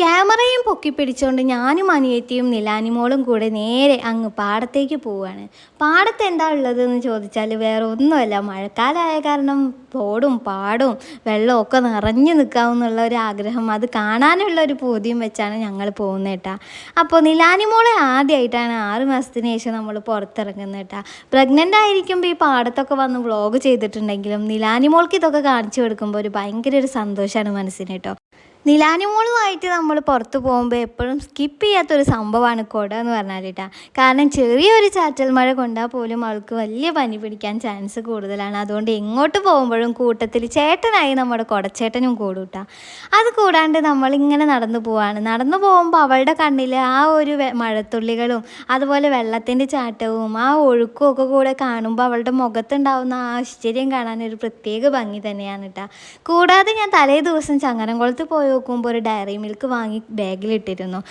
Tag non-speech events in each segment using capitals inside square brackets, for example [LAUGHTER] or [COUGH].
ക്യാമറയും പൊക്കി പിടിച്ചുകൊണ്ട് ഞാനും അനിയത്തിയും നിലാനിമോളും കൂടെ നേരെ അങ്ങ് പാടത്തേക്ക് പോവുകയാണ് പാടത്ത് എന്താ ഉള്ളതെന്ന് ചോദിച്ചാൽ വേറെ ഒന്നുമല്ല മഴക്കാലമായ കാരണം തോടും പാടും വെള്ളവും ഒക്കെ നിറഞ്ഞു നിൽക്കാവുന്നുള്ള ഒരു ആഗ്രഹം. അത് കാണാനുള്ള ഒരു പൂതിയും വെച്ചാണ് ഞങ്ങൾ പോകുന്നത് കേട്ടാ അപ്പോൾ നിലാനിമോളെ ആദ്യമായിട്ടാണ് ആറ് മാസത്തിന് ശേഷം നമ്മൾ പുറത്തിറങ്ങുന്നത് കേട്ടാ പ്രഗ്നന്റ് ആയിരിക്കുമ്പോൾ ഈ പാടത്തൊക്കെ വന്ന് വ്ളോഗ് ചെയ്തിട്ടുണ്ടെങ്കിലും നിലാനിമോൾക്ക് ഇതൊക്കെ കാണിച്ചു കൊടുക്കുമ്പോൾ ഒരു ഭയങ്കര ഒരു സന്തോഷമാണ് മനസ്സിന് കേട്ടോ നിലാനിമോളുമായിട്ട് നമ്മൾ പുറത്ത് പോകുമ്പോൾ എപ്പോഴും സ്കിപ്പ് ചെയ്യാത്തൊരു സംഭവമാണ് കുട എന്ന് പറഞ്ഞാൽ കേട്ടാ. കാരണം ചെറിയൊരു ചാറ്റൽ മഴ കൊണ്ടാൽ പോലും അവൾക്ക് വലിയ പനി പിടിക്കാൻ ചാൻസ് കൂടുതലാണ്. അതുകൊണ്ട് എങ്ങോട്ട് പോകുമ്പോഴും കൂട്ടത്തിൽ ചേട്ടനായി നമ്മുടെ കുടച്ചേട്ടനും കൂടും അത് കൂടാണ്ട് നമ്മളിങ്ങനെ നടന്നു പോവാണ്. നടന്നു പോകുമ്പോൾ അവളുടെ കണ്ണിൽ ആ ഒരു മഴത്തുള്ളികളും അതുപോലെ വെള്ളത്തിന്റെ ചാട്ടവും ആ ഒഴുക്കും ഒക്കെ കൂടെ കാണുമ്പോൾ അവളുടെ മുഖത്തുണ്ടാവുന്ന ആ ആശ്ചര്യം കാണാൻ ഒരു പ്രത്യേക ഭംഗി തന്നെയാണ് കേട്ടോ. കൂടാതെ ഞാൻ തലേ ദിവസം ചങ്ങരംകുളത്ത് പോയി നോക്കുമ്പോൾ ഒരു ഡയറി മിൽക്ക് വാങ്ങി ബാഗിലിട്ടിരുന്നു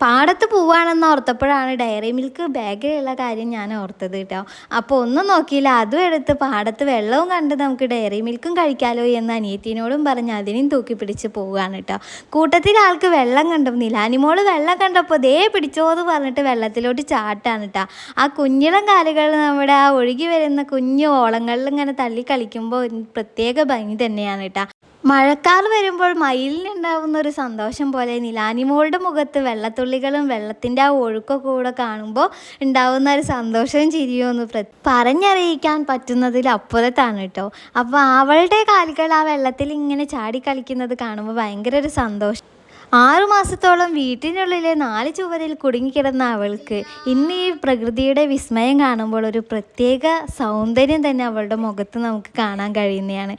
പാടത്ത് പോവാണെന്ന് ഓർത്തപ്പോഴാണ് ഡയറി മിൽക്ക് ബാഗിലുള്ള കാര്യം ഞാൻ ഓർത്തത് കേട്ടോ. അപ്പോൾ ഒന്നും നോക്കിയില്ല അതും എടുത്ത് പാടത്ത് വെള്ളവും കണ്ട് നമുക്ക് ഡയറി മിൽക്കും കഴിക്കാലോ എന്ന് അനിയത്തിനോടും പറഞ്ഞ് അതിനെയും തൂക്കി പിടിച്ച് പോവുകയാണ് കേട്ടോ. കൂട്ടത്തിൽ ആൾക്ക് വെള്ളം കണ്ടു. നിലാനിമോൾ വെള്ളം കണ്ടപ്പോൾ ദേ പിടിച്ചോ എന്ന് പറഞ്ഞിട്ട് വെള്ളത്തിലോട്ട് ചാട്ടാണ് കേട്ടോ. ആ കുഞ്ഞിളം കാലുകൾ നമ്മുടെ ആ ഒഴുകി വരുന്ന കുഞ്ഞു ഓളങ്ങളിൽ ഇങ്ങനെ തള്ളി കളിക്കുമ്പോൾ പ്രത്യേക ഭംഗി തന്നെയാണ് കേട്ടോ. മഴക്കാർ വരുമ്പോൾ മയിലിനുണ്ടാവുന്ന ഒരു സന്തോഷം പോലെ നിലാനിമോളുടെ മുഖത്ത് വെള്ളത്തുള്ളികളും വെള്ളത്തിന്റെ ആ ഒഴുക്കൊക്കെ കൂടെ കാണുമ്പോൾ ഉണ്ടാവുന്ന ഒരു സന്തോഷവും ചിരിയും ഒന്ന് പ്ര പറഞ്ഞറിയിക്കാൻ പറ്റുന്നതിൽ അപ്പുറത്താണ് കേട്ടോ. അപ്പോൾ അവളുടെ കാലുകൾ ആ വെള്ളത്തിൽ ഇങ്ങനെ ചാടി കളിക്കുന്നത് കാണുമ്പോൾ ഭയങ്കര ഒരു സന്തോഷം. ആറു മാസത്തോളം വീട്ടിനുള്ളിലെ നാല് ചുവരിൽ കുടുങ്ങിക്കിടന്ന അവൾക്ക് ഇന്ന് ഈ പ്രകൃതിയുടെ വിസ്മയം കാണുമ്പോൾ ഒരു പ്രത്യേക സൗന്ദര്യം തന്നെ അവളുടെ മുഖത്ത് നമുക്ക് കാണാൻ കഴിയുന്നതാണ്.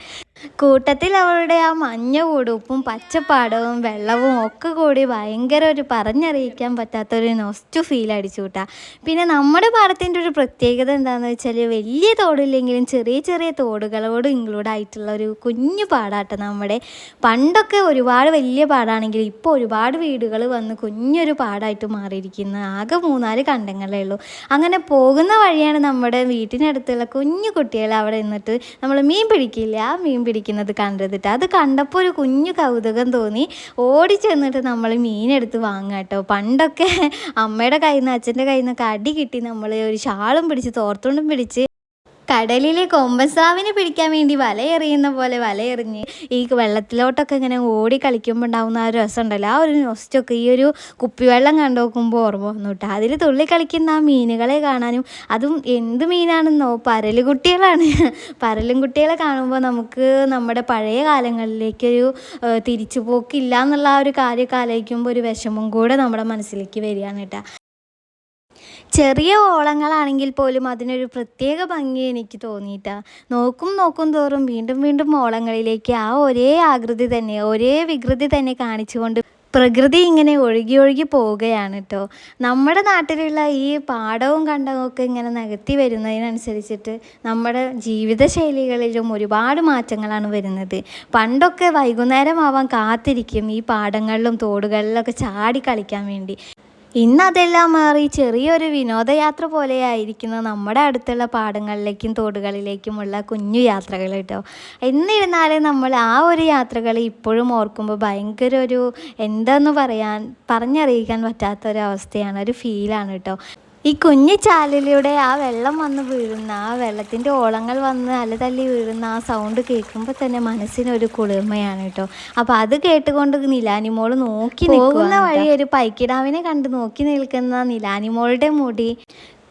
കൂട്ടത്തിൽ അവളുടെ ആ മഞ്ഞ കൂടുപ്പും പച്ചപ്പാടവും വെള്ളവും ഒക്കെ കൂടി ഭയങ്കര ഒരു പറഞ്ഞറിയിക്കാൻ പറ്റാത്തൊരു നൊസ്റ്റു ഫീൽ അടിച്ചു കൂട്ടാ. പിന്നെ നമ്മുടെ പാടത്തിന്റെ ഒരു പ്രത്യേകത എന്താണെന്ന് വെച്ചാൽ വലിയ തോടില്ലെങ്കിലും ചെറിയ ചെറിയ തോടുകളോട് ഇൻക്ലൂഡ് ആയിട്ടുള്ള ഒരു കുഞ്ഞു പാടാട്ടോ നമ്മുടെ. പണ്ടൊക്കെ ഒരുപാട് വലിയ പാടാണെങ്കിൽ ഇപ്പോൾ ഒരുപാട് വീടുകൾ വന്ന് കുഞ്ഞൊരു പാടായിട്ട് മാറിയിരിക്കുന്ന. ആകെ മൂന്നാൽ കണ്ടങ്ങളേ ഉള്ളൂ. അങ്ങനെ പോകുന്ന വഴിയാണ് നമ്മുടെ വീട്ടിനടുത്തുള്ള കുഞ്ഞു കുട്ടികൾ അവിടെ നിന്നിട്ട് നമ്മൾ മീൻ പിടിക്കില്ല? ആ മീൻ പിടിക്കുന്നത് കണ്ടതിട്ട് അത് കണ്ടപ്പോൾ ഒരു കുഞ്ഞു കൗതുകം തോന്നി. ഓടി ചെന്നിട്ട് നമ്മൾ മീനെടുത്ത് വാങ്ങുക കേട്ടോ. പണ്ടൊക്കെ അമ്മയുടെ കയ്യിൽ നിന്ന് അച്ഛന്റെ കയ്യിൽ നിന്നൊക്കെ അടി കിട്ടി നമ്മൾ ഒരു ഷാളും പിടിച്ച് തോർത്തുണ്ടും പിടിച്ച് കടലിലെ കൊമ്പൻസ്രാവിനെ പിടിക്കാൻ വേണ്ടി വലയെറിയുന്ന പോലെ വലയെറിഞ്ഞ് ഈ വെള്ളത്തിലോട്ടൊക്കെ ഇങ്ങനെ ഓടി കളിക്കുമ്പോൾ ഉണ്ടാവുന്ന ആ ഒരു രസമുണ്ടല്ലോ. ആ ഒരു നൊസ്റ്റൊക്കെ ഈ ഒരു കുപ്പിവെള്ളം കണ്ടു നോക്കുമ്പോൾ ഓർമ്മ വന്നു കേട്ടോ അതിൽ തുള്ളി കളിക്കുന്ന ആ മീനുകളെ കാണാനും അതും എന്ത് മീനാണെന്നോ പരലുകുട്ടികളാണ്. [LAUGHS] പരലും കുട്ടികളെ കാണുമ്പോൾ നമുക്ക് നമ്മുടെ പഴയ കാലങ്ങളിലേക്കൊരു തിരിച്ചുപോക്കില്ല എന്നുള്ള ആ ഒരു കാര്യമൊക്കെ ആലോചിക്കുമ്പോൾ ഒരു വിഷമം കൂടെ നമ്മുടെ മനസ്സിലേക്ക് വരികയാണ് കേട്ടോ. ചെറിയ ഓളങ്ങളാണെങ്കിൽ പോലും അതിനൊരു പ്രത്യേക ഭംഗി എനിക്ക് തോന്നിയിട്ടാ. നോക്കും നോക്കും തോറും വീണ്ടും വീണ്ടും ഓളങ്ങളിലേക്ക് ആ ഒരേ ആകൃതി തന്നെ ഒരേ വികൃതി തന്നെ കാണിച്ചുകൊണ്ട് പ്രകൃതി ഇങ്ങനെ ഒഴുകി ഒഴുകി പോവുകയാണ് കേട്ടോ നമ്മുടെ നാട്ടിലുള്ള ഈ പാടവും കണ്ടവും ഒക്കെ ഇങ്ങനെ നികത്തി വരുന്നതിനനുസരിച്ചിട്ട് നമ്മുടെ ജീവിതശൈലികളിലും ഒരുപാട് മാറ്റങ്ങളാണ് വരുന്നത്. പണ്ടൊക്കെ വൈകുന്നേരമാവാൻ കാത്തിരിക്കും ഈ പാടങ്ങളിലും തോടുകളിലൊക്കെ ചാടി കളിക്കാൻ വേണ്ടി. ഇന്ന് അതെല്ലാം മാറി ചെറിയൊരു വിനോദയാത്ര പോലെയായിരിക്കുന്ന നമ്മുടെ അടുത്തുള്ള പാടങ്ങളിലേക്കും തോടുകളിലേക്കുമുള്ള കുഞ്ഞു യാത്രകൾ കേട്ടോ. എന്നിരുന്നാലും നമ്മൾ ആ ഒരു യാത്രകൾ ഇപ്പോഴും ഓർക്കുമ്പോൾ ഭയങ്കര ഒരു എന്താന്ന് പറയാൻ പറഞ്ഞറിയിക്കാൻ പറ്റാത്ത ഒരു അവസ്ഥയാണ് ഒരു ഫീലാണ് കേട്ടോ. ഈ കുഞ്ഞു ചാലിലൂടെ ആ വെള്ളം വന്ന് വീഴുന്ന ആ വെള്ളത്തിന്റെ ഓളങ്ങൾ വന്ന് അലതല്ലി വീഴുന്ന ആ സൗണ്ട് കേൾക്കുമ്പോൾ തന്നെ മനസ്സിനൊരു കുളിർമയാണ് കേട്ടോ. അപ്പോൾ അത് കേട്ടുകൊണ്ട് നിലാനിമോൾ നോക്കി നിൽക്കുന്ന വഴി ഒരു പൈക്കിടാവിനെ കണ്ട് നോക്കി നിൽക്കുന്ന നിലാനിമോളുടെ മുടി.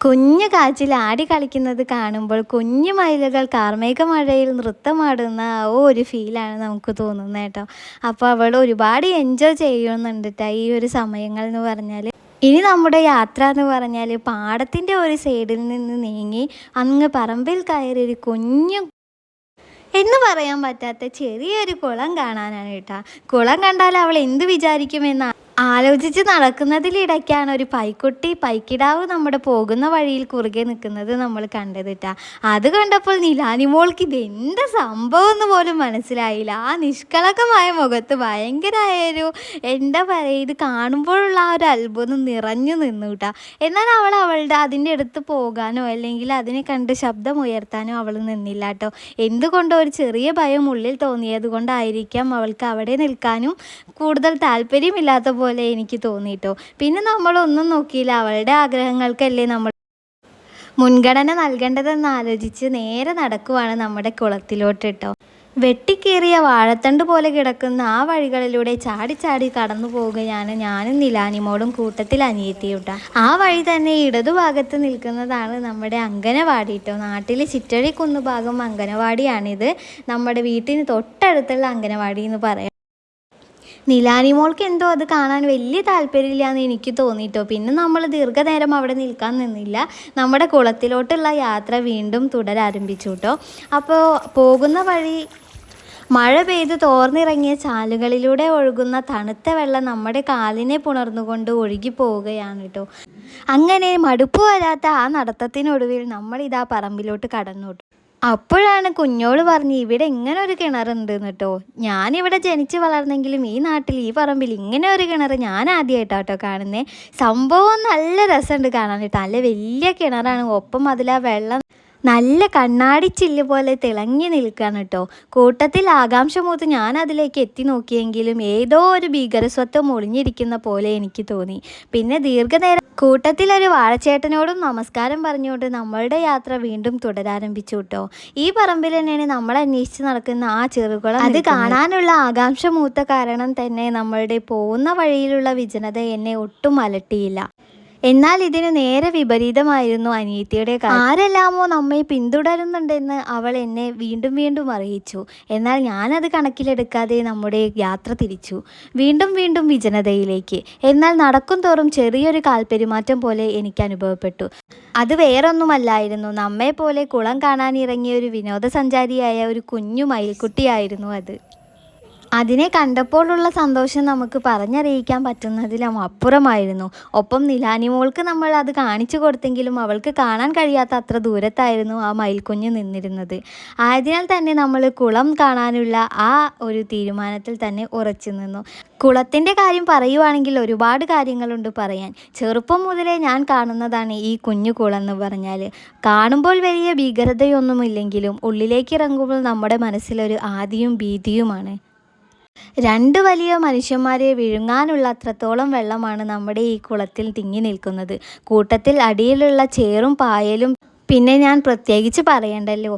കുഞ്ഞു കാച്ചിൽ ആടി കളിക്കുന്നത് കാണുമ്പോൾ കുഞ്ഞു മയിലുകൾ കാർമേക മഴയിൽ നൃത്തമാടുന്ന ഓ ഒരു ഫീലാണ് നമുക്ക് തോന്നുന്നത് കേട്ടോ. അപ്പോൾ അവൾ ഒരുപാട് എൻജോയ് ചെയ്യുന്നുണ്ട് ഈ ഒരു സമയങ്ങൾ എന്ന് പറഞ്ഞാൽ ഇനി നമ്മുടെ യാത്ര എന്ന് പറഞ്ഞാൽ പാടത്തിന്റെ ഒരു സൈഡിൽ നിന്ന് നീങ്ങി അങ്ങ് പറമ്പിൽ കയറി ഒരു കുഞ്ഞു എന്ന് പറയാൻ പറ്റാത്ത ചെറിയൊരു കുളം കാണാനാണ് കേട്ടാ. കുളം കണ്ടാൽ അവൾ എന്ത് വിചാരിക്കുമെന്ന് ആലോചിച്ച് നടക്കുന്നതിലിടയ്ക്കാണ് ഒരു പൈക്കുട്ടി പൈക്കിടാവ് നമ്മുടെ പോകുന്ന വഴിയിൽ കുറുകെ നിൽക്കുന്നത് നമ്മൾ കണ്ടത് ട്ടാ. അത് കണ്ടപ്പോൾ നിലാനിമോൾക്ക് ഇത് എന്താ സംഭവം എന്ന് പോലും മനസ്സിലായില്ല. ആ നിഷ്കളങ്കമായ മുഖത്ത് ഭയങ്കരമായൊരു എന്താ പറയുക ഇത് കാണുമ്പോഴുള്ള ആ ഒരു അത്ഭുതം നിറഞ്ഞു നിന്നു കേട്ടാ എന്നാൽ അവൾ അവളുടെ അതിന്റെ അടുത്ത് പോകാനോ അല്ലെങ്കിൽ അതിനെ കണ്ട് ശബ്ദം ഉയർത്താനോ അവൾ നിന്നില്ല കേട്ടോ എന്തുകൊണ്ടോ ഒരു ചെറിയ ഭയം ഉള്ളിൽ തോന്നിയത് കൊണ്ടായിരിക്കാം അവൾക്ക് അവിടെ നിൽക്കാനും കൂടുതൽ താല്പര്യമില്ലാത്ത പോലെ എനിക്ക് തോന്നിയിട്ടോ പിന്നെ നമ്മളൊന്നും നോക്കിയില്ല. അവളുടെ ആഗ്രഹങ്ങൾക്കല്ലേ നമ്മൾ മുൻഗണന നൽകേണ്ടതെന്ന് ആലോചിച്ച് നേരെ നടക്കുവാണ് നമ്മുടെ കുളത്തിലോട്ട് കേട്ടോ വെട്ടിക്കേറിയ വാഴത്തണ്ട് പോലെ കിടക്കുന്ന ആ വഴികളിലൂടെ ചാടി ചാടി കടന്നു പോവുകയാണ് ഞാനും നിലാനിമോടും കൂട്ടത്തിൽ അനിയത്തിയുട്ട. ആ വഴി തന്നെ ഇടതുഭാഗത്ത് നിൽക്കുന്നതാണ് നമ്മുടെ അങ്കനവാടി കേട്ടോ നാട്ടിലെ ചിറ്റഴി കുന്നുഭാഗം അങ്കനവാടിയാണിത് നമ്മുടെ വീട്ടിന് തൊട്ടടുത്തുള്ള അങ്കനവാടി എന്ന് പറയാം. നിലാനി മോൾക്ക് എന്തോ അത് കാണാൻ വലിയ താല്പര്യമില്ല എന്ന് എനിക്ക് തോന്നിയിട്ടോ പിന്നെ നമ്മൾ ദീർഘനേരം അവിടെ നിൽക്കാൻ നിന്നില്ല. നമ്മുടെ കുളത്തിലോട്ടുള്ള യാത്ര വീണ്ടും തുടരാരംഭിച്ചു കേട്ടോ അപ്പോൾ പോകുന്ന വഴി മഴ പെയ്ത് തോർന്നിറങ്ങിയ ചാലുകളിലൂടെ ഒഴുകുന്ന തണുത്ത വെള്ളം നമ്മുടെ കാലിനെ പുണർന്നുകൊണ്ട് ഒഴുകി പോവുകയാണ് കേട്ടോ അങ്ങനെ മടുപ്പ് വരാത്ത ആ നടത്തത്തിനൊടുവിൽ നമ്മളിതാ പറമ്പിലോട്ട് കടന്നു അപ്പോഴാണ് കുഞ്ഞോട് പറഞ്ഞ് ഇവിടെ ഇങ്ങനെ ഒരു കിണറുണ്ട് കേട്ടോ ഞാനിവിടെ ജനിച്ച് വളർന്നെങ്കിലും ഈ നാട്ടിൽ ഈ പറമ്പിൽ ഇങ്ങനെ ഒരു കിണർ ഞാൻ ആദ്യമായിട്ടാട്ടോ കാണുന്നത് സംഭവം നല്ല രസമുണ്ട് കാണാൻ കേട്ടോ നല്ല വലിയ കിണറാണ്. ഒപ്പം അതിലാ വെള്ളം നല്ല കണ്ണാടി ചില്ല് പോലെ തിളങ്ങി നിൽക്കുകയാണ് കേട്ടോ കൂട്ടത്തിൽ ആകാംക്ഷ മൂത്ത് ഞാൻ അതിലേക്ക് എത്തി നോക്കിയെങ്കിലും ഏതോ ഒരു ഭീകരസ്വത്വം ഒളിഞ്ഞിരിക്കുന്ന പോലെ എനിക്ക് തോന്നി. പിന്നെ ദീർഘനേരം കൂട്ടത്തിലൊരു വാഴച്ചേട്ടനോടും നമസ്കാരം പറഞ്ഞുകൊണ്ട് നമ്മളുടെ യാത്ര വീണ്ടും തുടരാരംഭിച്ചു കേട്ടോ ഈ പറമ്പിൽ തന്നെയാണ് നമ്മൾ അന്വേഷിച്ച് നടക്കുന്ന ആ ചെറുകുളം അത് കാണാനുള്ള ആകാംക്ഷ മൂത്ത കാരണം തന്നെ നമ്മളുടെ പോകുന്ന വഴിയിലുള്ള വിജനത എന്നെ ഒട്ടും അലട്ടിയില്ല. എന്നാൽ ഇതിന് നേരെ വിപരീതമായിരുന്നു അനിയത്തിയുടെ കാര്യം ആരെല്ലാമോ നമ്മെ പിന്തുടരുന്നുണ്ടെന്ന് അവൾ എന്നെ വീണ്ടും വീണ്ടും അറിയിച്ചു. എന്നാൽ ഞാനത് കണക്കിലെടുക്കാതെ നമ്മുടെ യാത്ര തിരിച്ചു. വീണ്ടും വീണ്ടും വിജനതയിലേക്ക്. എന്നാൽ നടക്കും തോറും ചെറിയൊരു കാൽപ്പെരുമാറ്റം പോലെ എനിക്ക് അനുഭവപ്പെട്ടു. അത് വേറൊന്നുമല്ലായിരുന്നു. നമ്മെ പോലെ കുളം കാണാനിറങ്ങിയ ഒരു വിനോദസഞ്ചാരിയായ ഒരു കുഞ്ഞു മയിൽക്കുട്ടിയായിരുന്നു അത്. അതിനെ കണ്ടപ്പോഴുള്ള സന്തോഷം നമുക്ക് പറഞ്ഞറിയിക്കാൻ പറ്റുന്നതിലും അപ്പുറമായിരുന്നു. ഒപ്പം നിലാനിമോൾക്ക് നമ്മൾ അത് കാണിച്ചു കൊടുത്തെങ്കിലും അവൾക്ക് കാണാൻ കഴിയാത്ത അത്ര ദൂരത്തായിരുന്നു ആ മയിൽക്കുഞ്ഞ് നിന്നിരുന്നത്. ആയതിനാൽ തന്നെ നമ്മൾ കുളം കാണാനുള്ള ആ ഒരു തീരുമാനത്തിൽ തന്നെ ഉറച്ചു നിന്നു. കുളത്തിന്റെ കാര്യം പറയുവാണെങ്കിൽ ഒരുപാട് കാര്യങ്ങളുണ്ട് പറയാൻ. ചെറുപ്പം മുതലേ ഞാൻ കാണുന്നതാണ് ഈ കുഞ്ഞു കുളം എന്ന് പറഞ്ഞാൽ. കാണുമ്പോൾ വലിയ ഭീകരതയൊന്നുമില്ലെങ്കിലും ഉള്ളിലേക്ക് ഇറങ്ങുമ്പോൾ നമ്മുടെ മനസ്സിലൊരു ആദിയും ഭീതിയുമാണ്. രണ്ട് വലിയ മനുഷ്യന്മാരെ വിഴുങ്ങാനുള്ള അത്രത്തോളം വെള്ളമാണ് നമ്മുടെ ഈ കുളത്തിൽ തിങ്ങി നിൽക്കുന്നത്. കൂട്ടത്തിൽ അടിയിലുള്ള ചേറും പായലും പിന്നെ ഞാൻ പ്രത്യേകിച്ച് പറയണ്ടല്ലോ.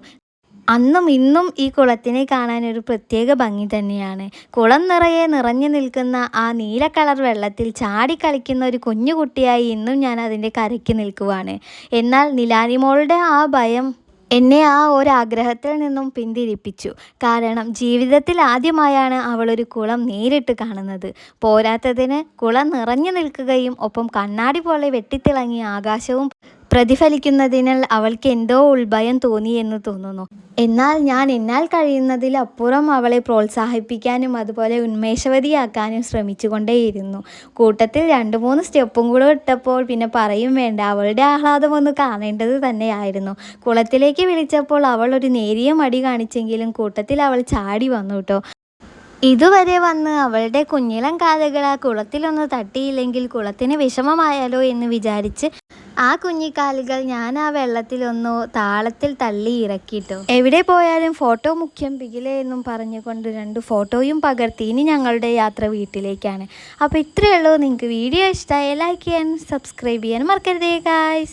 അന്നും ഇന്നും ഈ കുളത്തിനെ കാണാൻ ഒരു പ്രത്യേക ഭംഗി തന്നെയാണ്. കുളം നിറയെ നിറഞ്ഞു നിൽക്കുന്ന ആ നീല കളർ വെള്ളത്തിൽ ചാടി കളിക്കുന്ന ഒരു കുഞ്ഞു കുട്ടിയായി ഇന്നും ഞാൻ അതിന്റെ കരയ്ക്ക് നിൽക്കുവാണ്. എന്നാൽ നിലാനിമോളുടെ ആ ഭയം എന്നെ ആ ഒരാഗ്രഹത്തിൽ നിന്നും പിന്തിരിപ്പിച്ചു. കാരണം ജീവിതത്തിൽ ആദ്യമായാണ് അവളൊരു കുളം നേരിട്ട് കാണുന്നത്. പോരാത്തതിന് കുളം നിറഞ്ഞു നിൽക്കുകയും ഒപ്പം കണ്ണാടി പോലെ വെട്ടിത്തിളങ്ങിയ ആകാശവും പ്രതിഫലിക്കുന്നതിനാൽ അവൾക്ക് എന്തോ ഉൾഭയം തോന്നി എന്ന് തോന്നുന്നു. എന്നാൽ ഞാൻ എന്നാൽ കഴിയുന്നതിൽ അപ്പുറം അവളെ പ്രോത്സാഹിപ്പിക്കാനും അതുപോലെ ഉന്മേഷവതിയാക്കാനും ശ്രമിച്ചുകൊണ്ടേയിരുന്നു. കൂട്ടത്തിൽ രണ്ട് മൂന്ന് സ്റ്റെപ്പും കൂടെ ഇട്ടപ്പോൾ പിന്നെ പറയും വേണ്ട അവളുടെ ആഹ്ലാദം ഒന്ന് കാണേണ്ടത് തന്നെയായിരുന്നു. കുളത്തിലേക്ക് വിളിച്ചപ്പോൾ അവൾ ഒരു നേരിയ മടി കാണിച്ചെങ്കിലും കൂട്ടത്തിൽ അവൾ ചാടി വന്നു കേട്ടോ. ഇതുവരെ വന്ന് അവളുടെ കുഞ്ഞിലം കാലുകൾ ആ കുളത്തിലൊന്ന് തട്ടിയില്ലെങ്കിൽ കുളത്തിന് വിഷമമായാലോ എന്ന് വിചാരിച്ച് ആ കുഞ്ഞിക്കാലുകൾ ഞാൻ ആ വെള്ളത്തിലൊന്നു താളത്തിൽ തള്ളി ഇറക്കിയിട്ടു. എവിടെ പോയാലും ഫോട്ടോ മുഖ്യം പികിലേ എന്നും പറഞ്ഞുകൊണ്ട് രണ്ട് ഫോട്ടോയും പകർത്തി ഇനി ഞങ്ങളുടെ യാത്ര വീട്ടിലേക്കാണ്. അപ്പോൾ ഇത്രയേ ഉള്ളൂ. നിങ്ങൾക്ക് വീഡിയോ ഇഷ്ടമായ ലൈക്ക് ചെയ്യാൻ സബ്സ്ക്രൈബ് ചെയ്യാൻ മറക്കരുതേ ഗായ്സ്